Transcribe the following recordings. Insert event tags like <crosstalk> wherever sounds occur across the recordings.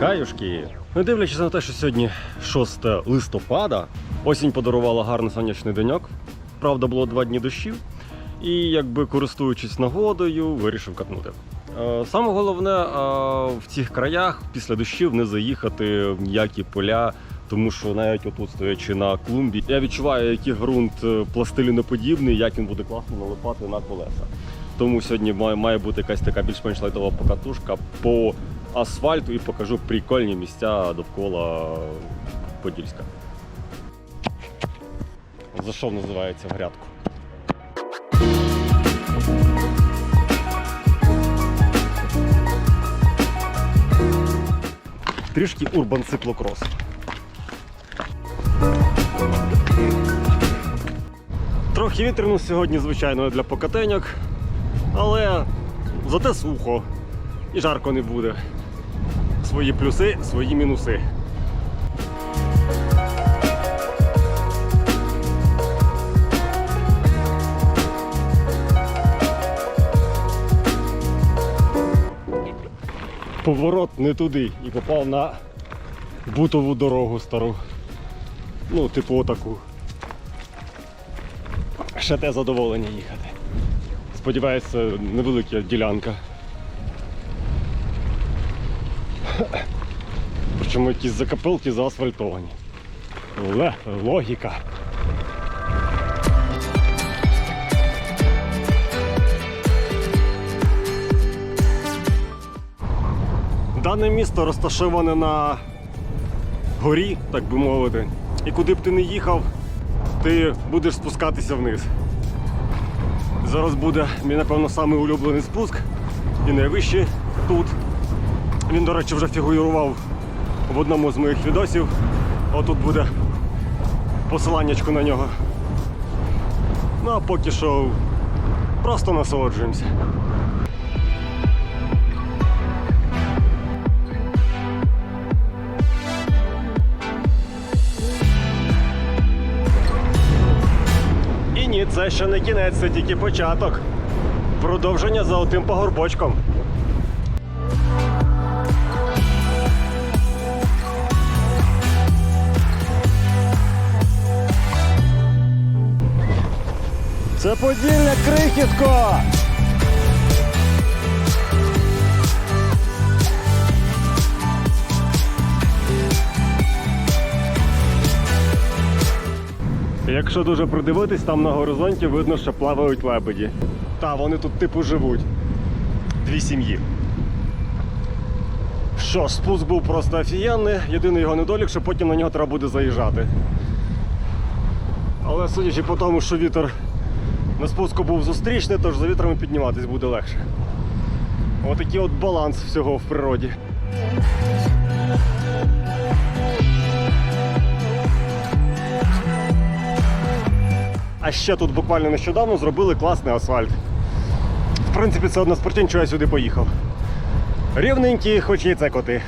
Хаюшки. Не дивлячись на те, що сьогодні 6 листопада, осінь подарувала гарний сонячний деньок. Правда, було два дні дощів. І якби користуючись нагодою, вирішив катнути. Е, Саме головне е, в цих краях після дощів не заїхати в ніякі поля, тому що навіть отут стоячи на клумбі, я відчуваю, який ґрунт е, пластиліноподібний, як він буде класно налипати на колеса. Тому сьогодні має бути якась така більш-менш лайтова покатушка по асфальту і покажу прикольні місця довкола Подільська. Зайшов, називається в грядку. Трішки урбан циклокрос. Трохи вітряно сьогодні, звичайно, для покатеньок, але зате сухо і жарко не буде. Свої плюси, свої мінуси. Поворот не туди і попав на бутову дорогу стару. Ну, типу отаку. Ще те задоволення їхати. Сподіваюся, невелика ділянка. Причому якісь закапелки заасфальтовані. Ле, логіка. Дане місто розташоване на горі, так би мовити. І куди б ти не їхав, ти будеш спускатися вниз. Зараз буде мій, напевно, самий улюблений спуск і найвищий тут. Він, до речі, вже фігурував в одному з моїх відосів. Отут буде посиланнячко на нього. Ну а поки що просто насолоджуємося. І ні, це ще не кінець, це тільки початок. Продовження за отим погорбочком. Це крихітко! Якщо дуже придивитись, там на горизонті видно, що плавають лебеді. Та, вони тут типу живуть. Дві сім'ї. Що, спуск був просто офігенний. Єдиний його недолік, що потім на нього треба буде заїжджати. Але судячи по тому, що вітер на спуску був зустрічний, тож за вітрами підніматись буде легше. Отакий от баланс всього в природі. А ще тут буквально нещодавно зробили класний асфальт. В принципі, це одна з причин, чого я сюди поїхав. Рівненькі, хоч і це коти.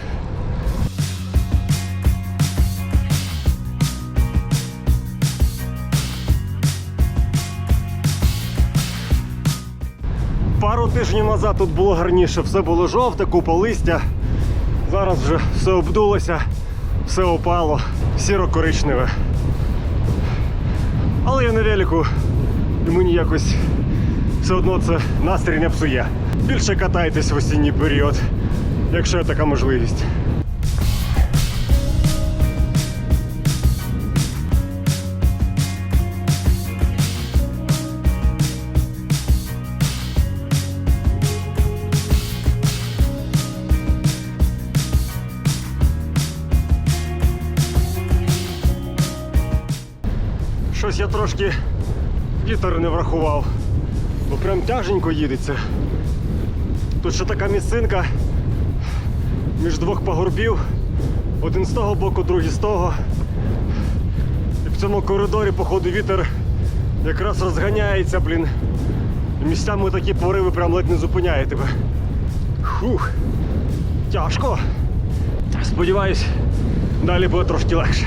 Тижнів назад тут було гарніше, все було жовте, купа листя. Зараз вже все обдулося, все опало, сіро-коричневе. Але я на велику, і мені якось все одно це настрій не псує. Більше катайтесь в осінній період, якщо є така можливість. Трошки вітер не врахував, бо прям тяженько їдеться. Тут ще така місцинка між двох пагорбів. Один з того боку, другий з того. І в цьому коридорі, походу, вітер якраз розганяється, блін. І місцями такі пориви прям ледь не зупиняє тебе. Хух, тяжко. Сподіваюсь, далі буде трошки легше.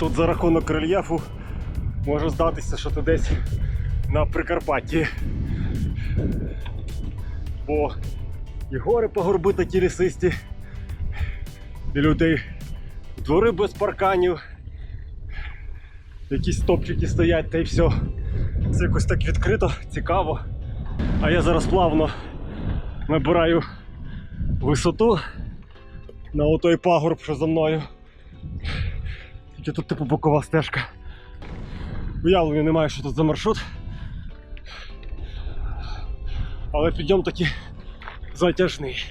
Тут за рахунок рельєфу може здатися, що ти десь на Прикарпатті. Бо і гори погорби такі лісисті, і людей двори без парканів, якісь топчики стоять та й все. Це якось так відкрито, цікаво. А я зараз плавно набираю висоту на отой пагорб, що за мною. Тільки тут типу бокова стежка. Уявлення немає, що тут за маршрут. Але підйом таки затяжний.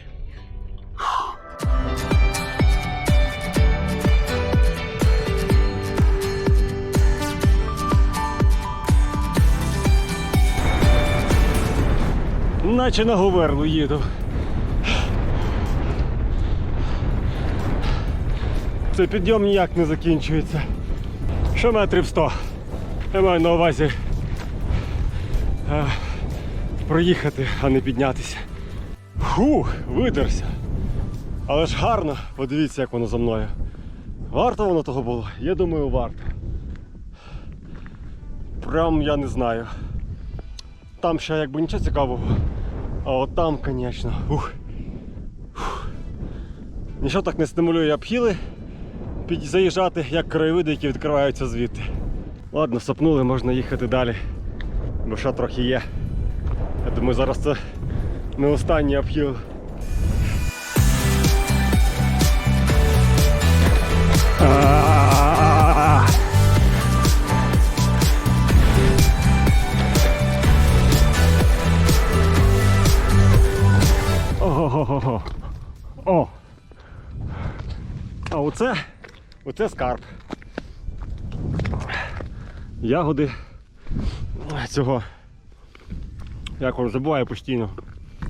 Наче на Говерлу їду. Цей підйом ніяк не закінчується. Ще метрів 100. Я маю на увазі е, проїхати, а не піднятися. Фух, видерся. Але ж гарно, подивіться, як воно за мною. Варто воно того було? Я думаю, варто. Прям я не знаю. Там ще якби нічого цікавого. А от там, звісно. Нічого так не стимулює обхіли заїжджати, як краєвиди, які відкриваються звідти. Ладно, сапнули, можна їхати далі. Бо ще трохи є. Я думаю, зараз це не останній обхіл. А-а-а. Ого-го-го. О! А оце, оце скарб. Ягоди цього. Як воно забуваю постійно.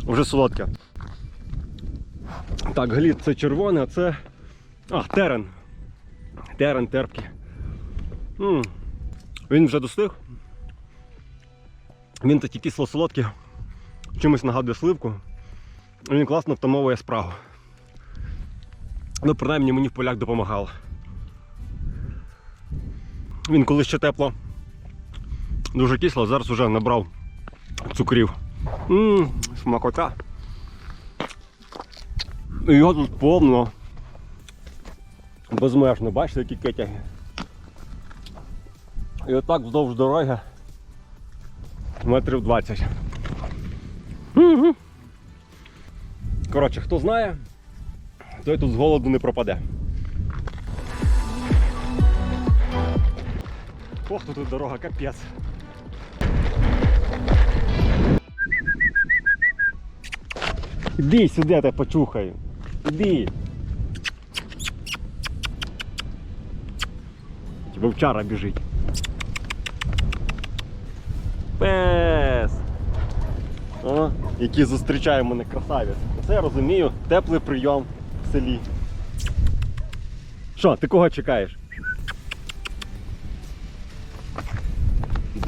Вже солодке. Так, глід це червоне, а це. А, терен. Терен терпкий. м Він вже достиг. Він такий кисло-солодкий, чимось нагадує сливку. Він класно втамовує спрагу. Ну, принаймні мені в полях допомагало. Він коли ще тепло, дуже кисло, зараз вже набрав цукрів. Ммм, смакота. Його тут повно. Безмежно, бачите, які кетяги. І отак вздовж дороги метрів 20. Угу. Коротше, хто знає, той тут з голоду не пропаде. Ох, тут дорога капець. Іди сюди, я тебе почухаю. Іди. Вовчара біжить. Пес. О, який зустрічає мене красавець. Це я розумію, теплий прийом в селі. Що, ти кого чекаєш?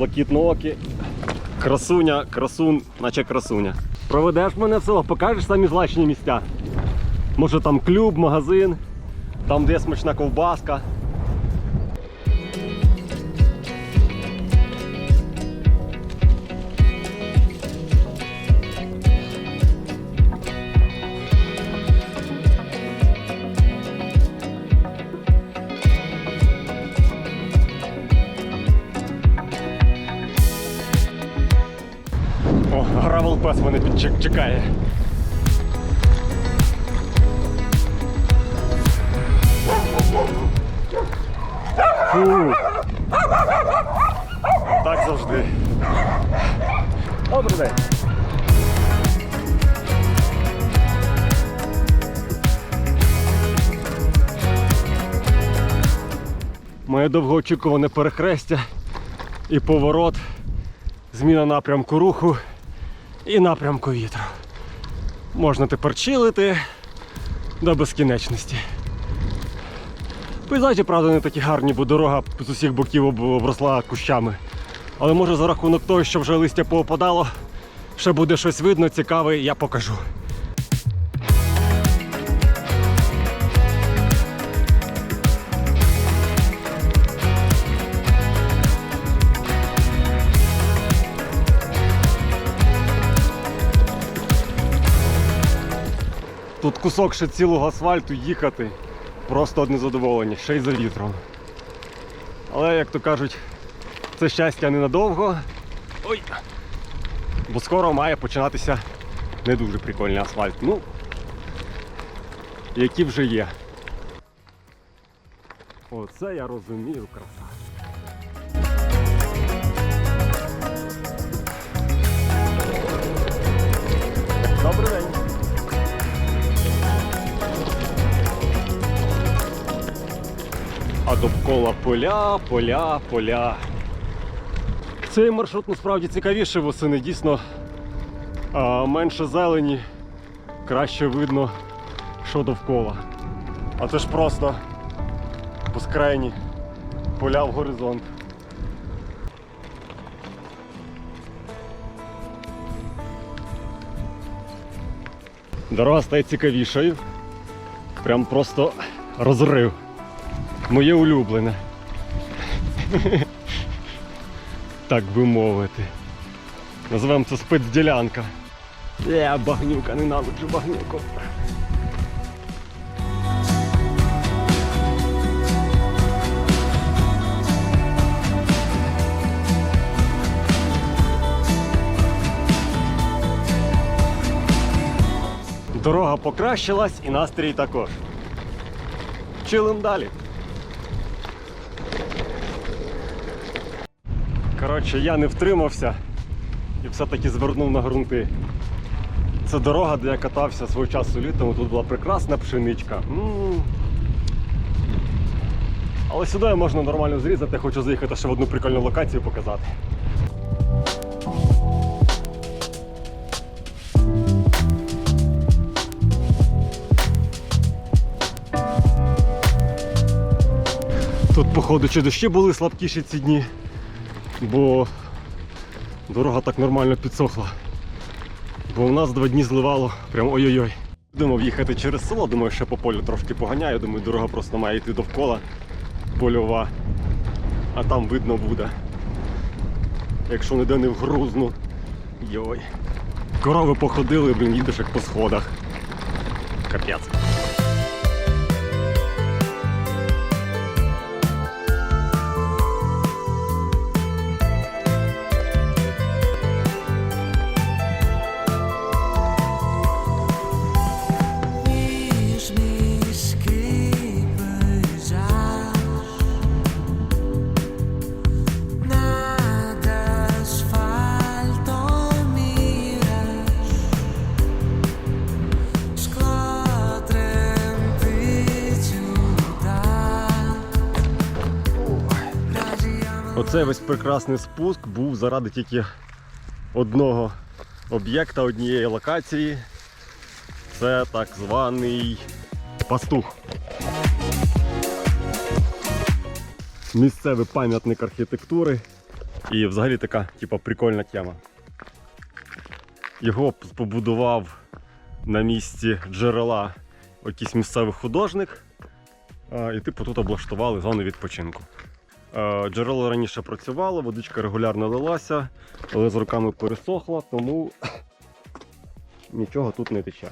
Блакитноокі. Красуня, красун, наче красуня. Проведеш мене в село, покажеш самі злачні місця. Може там клуб, магазин, там де смачна ковбаска. Чекає. Фу. Так завжди. Добрий день. Моє довгоочікуване перехрестя і поворот, зміна напрямку руху і напрямку вітру. Можна тепер чилити до безкінечності. Пейзажі, правда, не такі гарні, бо дорога з усіх боків обросла кущами. Але може за рахунок того, що вже листя поопадало, ще буде щось видно, цікаве, я покажу. Кусок ще цілого асфальту їхати. Просто одне задоволення, ще й за вітром. Але, як то кажуть, це щастя ненадовго. Ой. Бо скоро має починатися не дуже прикольний асфальт. Ну, які вже є. Оце я розумію, краса. А довкола поля, поля, поля. Цей маршрут насправді цікавіше восени. Дійсно а, менше зелені, краще видно, що довкола. А це ж просто безкрайні поля в горизонт. Дорога стає цікавішою. Прям просто розрив. Моє улюблене. Так би мовити. Називаємо це спецділянка. Я багнюка, ненавиджу багнюку. Дорога покращилась і настрій також. Чилим далі. Коротше, я не втримався і все-таки звернув на ґрунти. Це дорога, де я катався свого часу літом. Тут була прекрасна пшеничка. Але сюди можна нормально зрізати, хочу заїхати ще в одну прикольну локацію показати. Тут, походу, чи дощі були слабкіші ці дні, бо дорога так нормально підсохла. Бо у нас два дні зливало, прям ой-ой-ой. Думав їхати через село, думаю, ще по полю трошки поганяю, думаю, дорога просто має йти довкола польова, а там видно буде. Якщо ніде не вгрузну. Йой. Корови походили, блін, їдеш як по сходах. Капець. Оцей весь прекрасний спуск був заради тільки одного об'єкта, однієї локації. Це так званий пастух. Місцевий пам'ятник архітектури і взагалі така типа, прикольна тема. Його побудував на місці джерела якийсь місцевий художник. І типу тут облаштували зону відпочинку. Е, Джерело раніше працювало, водичка регулярно лилася, але з роками пересохла, тому <coughs> нічого тут не тече.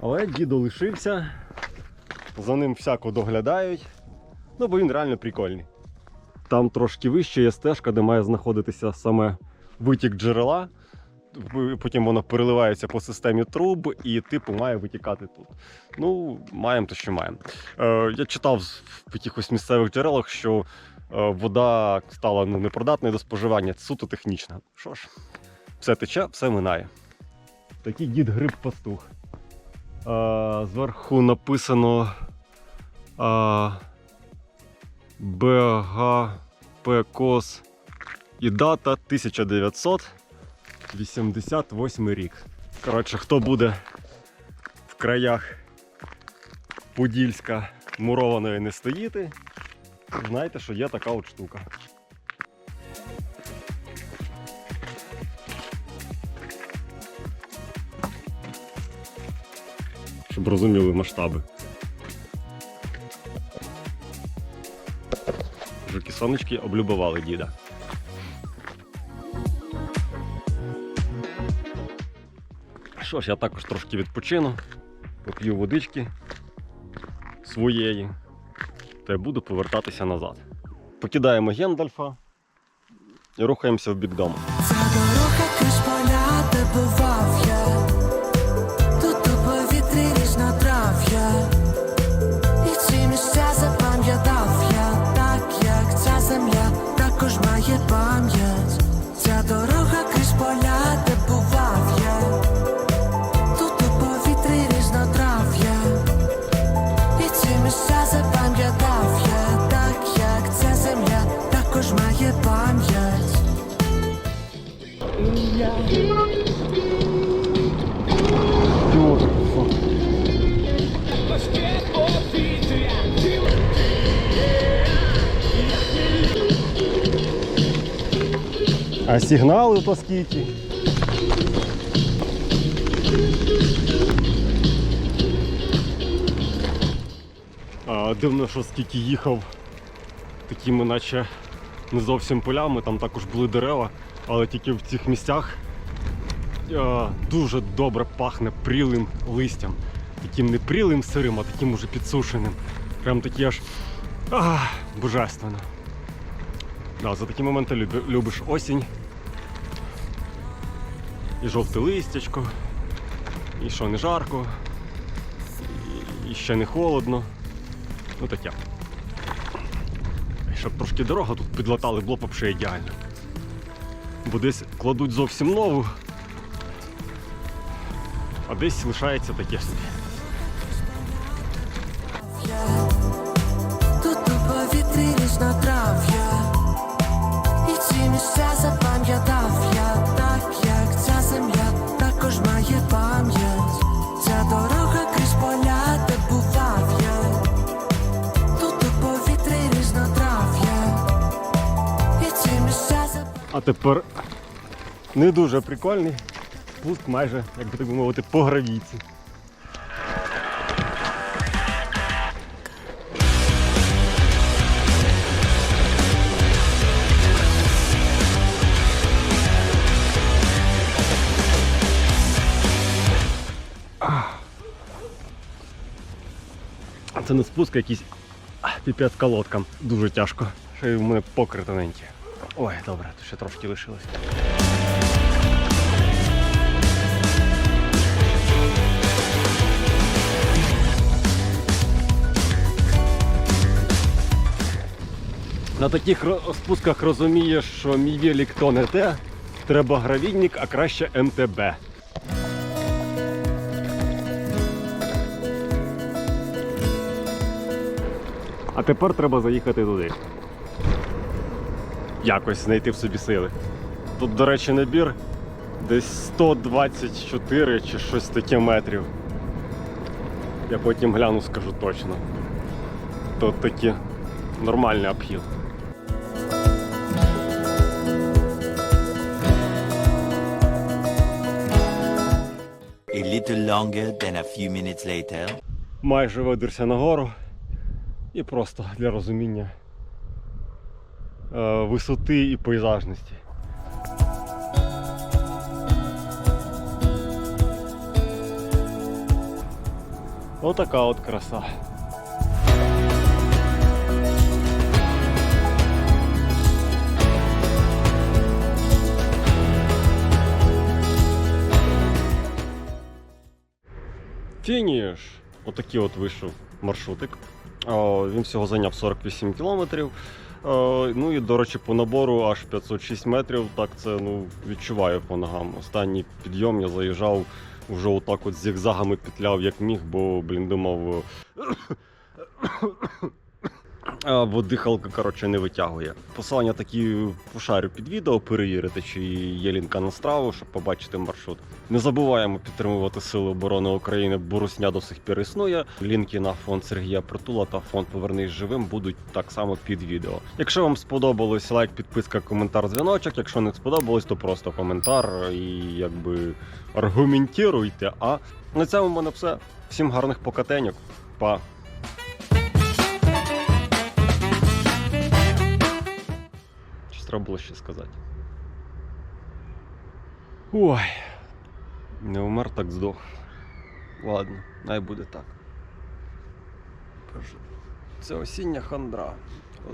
Але дідо лишився, за ним всяко доглядають, ну бо він реально прикольний. Там трошки вище є стежка, де має знаходитися саме витік джерела. Потім воно переливається по системі труб і типу має витікати тут. Ну, маємо те, що маємо. Е, я читав в якихось місцевих джерелах, що е, вода стала ну, непридатною до споживання, суто технічна. Що ж, все тече, все минає. Такий дід гриб пастух. Е, зверху написано е, БГП і дата 1988 рік. Коротше, хто буде в краях Подільська мурованої не стоїти, знайте, що є така от штука. Щоб розуміли масштаби. Жуки сонечки облюбували діда. Що ж, я також трошки відпочину, поп'ю водички своєї та й буду повертатися назад. Покидаємо Гендальфа і рухаємося в бік дому. Ця дорога крізь поля, де бував А сигнали то скільки? А, дивно, що скільки їхав такими, наче не зовсім полями, там також були дерева, але тільки в цих місцях дуже добре пахне прілим листям. Таким не прілим сирим, а таким уже підсушеним. Прям такі аж а, божественно. Да, за такі моменти любиш осінь. І жовте листячко, і що не жарко, і ще не холодно. Ну таке. Щоб трошки дорога тут підлатали, було б взагалі ідеально. Бо десь кладуть зовсім нову, а десь лишається таке собі. Тут у повітрі різнотрав'я. І тепер не дуже прикольний спуск майже, як би так би мовити, по гравійці. Це не спуск, а якийсь піпець колодкам. Дуже тяжко. Ще й в мене покритоненькі. Ой, добре, тут ще трошки лишилось. На таких спусках розумієш, що мій велик то не те, треба гравійник, а краще МТБ. А тепер треба заїхати туди. Якось знайти в собі сили. Тут, до речі, набір десь 124 чи щось таке метрів. Я потім гляну, скажу точно. Тут такі нормальний обхід. A little longer than a few minutes later. майже видерся нагору і просто для розуміння висоти і пейзажності. Отака от краса. Фініш! Отакий от вийшов маршрутик. О, Він всього зайняв 48 кілометрів. О, Ну і, до речі, по набору аж 506 метрів. Так це ну, відчуваю по ногам. Останній підйом я заїжджав вже отак от зігзагами петляв як міг, бо, блін, думав. А, бо дихалка, коротше, не витягує. Посилання такі пошарю під відео, перевірити, чи є лінка на страву, щоб побачити маршрут. Не забуваємо підтримувати Сили оборони України, бо русня до сих пір існує. Лінки на фонд Сергія Притула та фонд Повернись живим будуть так само під відео. Якщо вам сподобалось, лайк, підписка, коментар, дзвіночок. Якщо не сподобалось, то просто коментар і якби аргументуйте. А на цьому в мене все. Всім гарних покатеньок. Па. Треба було ще сказати. Ой. Не умер, так здох. Ладно, най буде так. Це осіння хандра.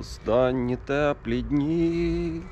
Останні теплі дні.